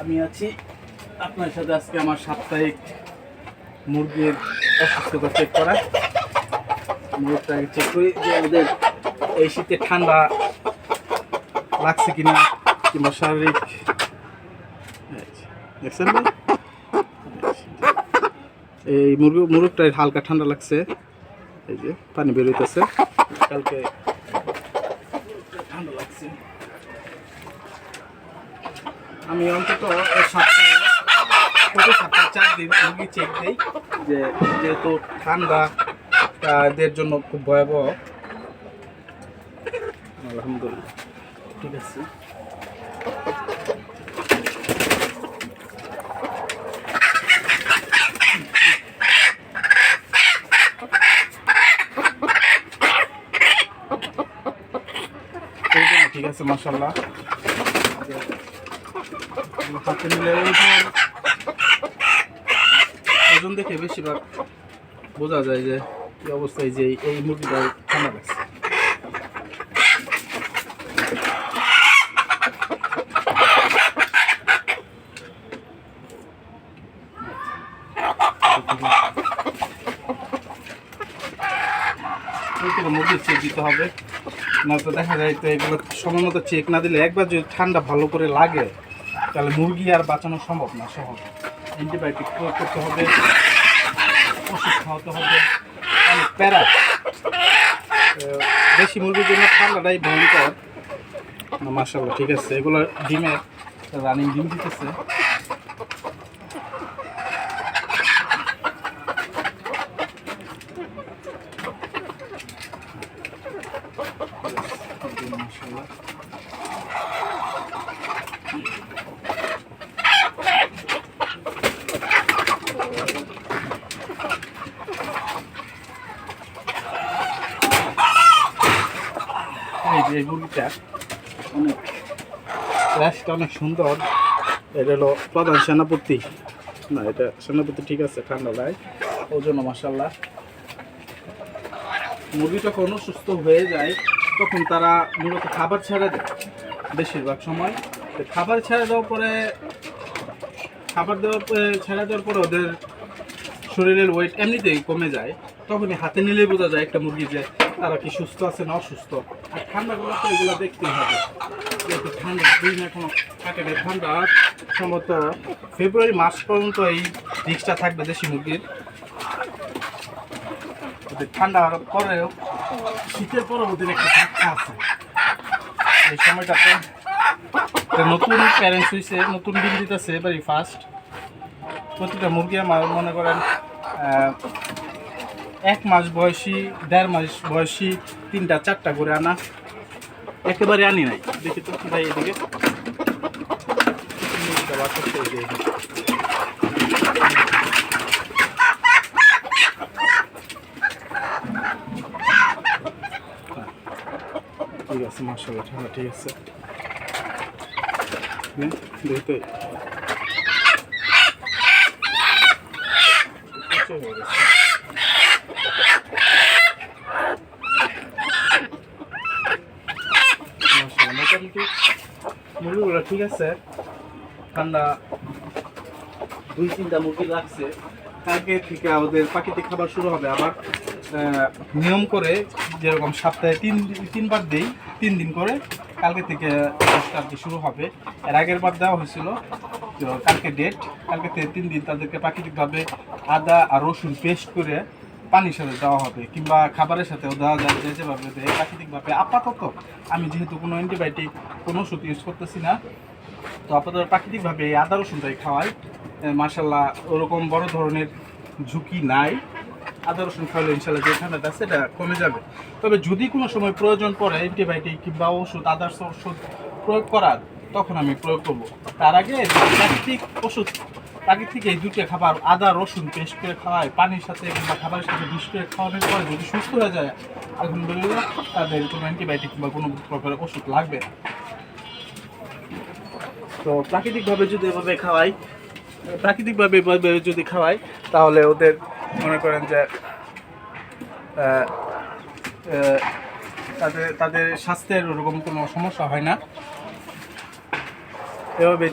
আমি আছি আপনার সাথে আজকে আমার সাপ্তাহিক মুরগির অসুস্থতা চেক করা। মুরগিটা চেক করি যে ওদের এই শীতে ঠান্ডা লাগছে কিনা কিংবা শারীরিক দেখছেন এই মুরগি মুরগটার হালকা ঠান্ডা লাগছে। এই যে পানি বেরোইতেছে কালকে ঠান্ডা লাগছে। আমি অন্তত সপ্তাহে চার দিন চেক দিই যে যেহেতু ঠান্ডা এদের জন্য খুব ভয়াবহ। আলহামদুলিল্লাহ। ঠিক আছে। ঠিক আছে মাসাল্লাহ হাতে নিলে ওজন দেখে বেশিরভাগ বোঝা যায় যে কি অবস্থায় যে এই ঠান্ডা দেখা যায় তো এগুলো সময় মতো চেক না দিলে একবার যদি ঠান্ডা ভালো করে লাগে তাহলে মুরগি আর বাঁচানো সম্ভব না, সহজ। অ্যান্টিবায়োটিক প্রয়োগ করতে হবে, ওষুধ খাওয়াতে হবে প্যারা। দেশি মুরগির জন্য ঠান্ডাটাই ভয়ঙ্কর। মার্শাল্লাহ ঠিক আছে। এগুলো ডিমের, রানিং ডিম দিতেছে মার্শাল্লাহ এই যে মুরগিটা অনেক অনেক সুন্দর। এটা হলো প্রধান সেনাপতি। না, এটা সেনাপতি ঠিক আছে, ঠান্ডা লাগে ওই জন্য মাসাল্লাহ মুরগি যখন সুস্থ হয়ে যায়, তখন তারা মূলত খাবার ছেড়ে দেয় বেশিরভাগ সময়। খাবার ছেড়ে দেওয়ার পরে, খাবার দেওয়ার ছেড়ে দেওয়ার পরে ওদের শরীরের ওয়েট এমনিতেই কমে যায়। তখনই হাতে নিলেই বোঝা যায় একটা মুরগি যে তারা কি সুস্থ আছে, না অসুস্থ? আর ঠান্ডাগুলো তো এগুলো দেখতেই হবে। যেহেতু ঠান্ডা দিন এখনও থাকে না ঠান্ডা, সম্ভবত ফেব্রুয়ারি মাস পর্যন্ত এই রিক্সটা থাকবে দেশি মুরগির। ঠান্ডা হওয়ার পরেও শীতের ওদের একটা ধাক্কা আছে। এই সময়টাতে নতুন প্যারেন্টস হয়েছে নতুন ডিম দিতেছে এবারই ফার্স্ট প্রতিটা মুরগি আমার মনে করেন এক মাস বয়সী দেড় মাস বয়সী তিনটা চারটা করে আনা। একেবারে আনি নাই। দেখি তো ভাই এদিকে। ঠিক আছে মার্শাল্লাহ ঠান্ডা ঠিক আছে। হুম, দেখি হয়ে গেছে। ঠিক আছে? ঠান্ডা দুই তিনটা মুরগি লাগছে। কালকে থেকে ওদের প্রাকৃতিক খাবার শুরু হবে। আবার নিয়ম করে যেরকম সপ্তাহে তিন তিনবার দেই, তিন দিন করে কালকে থেকে আর কি শুরু হবে। এর আগের বার দেওয়া হয়েছিল। তো কালকে ডেট কালকে থেকে তিন দিন তাদেরকে প্রাকৃতিকভাবে আদা আর রসুন পেস্ট করে পানির সাথে দেওয়া হবে কিংবা খাবারের সাথেও দেওয়া যায় যে যেভাবে দেয় প্রাকৃতিকভাবে আপাতত আমি যেহেতু কোনো অ্যান্টিবায়োটিক, কোনো ওষুধ ইউজ করতেছি না, তো আপাতত প্রাকৃতিকভাবে এই আদা রসুনটাই খাওয়াই। মার্শাল্লাহ ওরকম বড় ধরনের ঝুঁকি নাই। আদা, রসুন খাওয়ালে ইনশাল্লাহ যে ঠান্ডাটা এটা কমে যাবে। তবে যদি কোনো সময় প্রয়োজন পড়ে অ্যান্টিবায়োটিক কিংবা ওষুধ আদার্স ওষুধ প্রয়োগ করার, তখন আমি প্রয়োগ করব। তার আগে প্রাকৃতিক ওষুধ প্রাকৃতিক এই দুটো খাবার আদা, রসুন পেস্ট করে খাওয়ায়, পানির সাথে কিংবা খাবারের সাথে বিষ করে খাওয়ানোর পরে যদি সুস্থ হয়ে যায়, আলহামদুলিল্লাহ, তাদের কোনো অ্যান্টিবায়োটিক কিংবা কোনো প্রকারের ওষুধ লাগবে না। তো প্রাকৃতিকভাবে যদি এভাবে খাওয়াই, প্রাকৃতিকভাবে এভাবে যদি খাওয়াই, তাহলে ওদের মনে করেন যে তাদের তাদের স্বাস্থ্যের ওরকম কোনো সমস্যা হয় না। এভাবে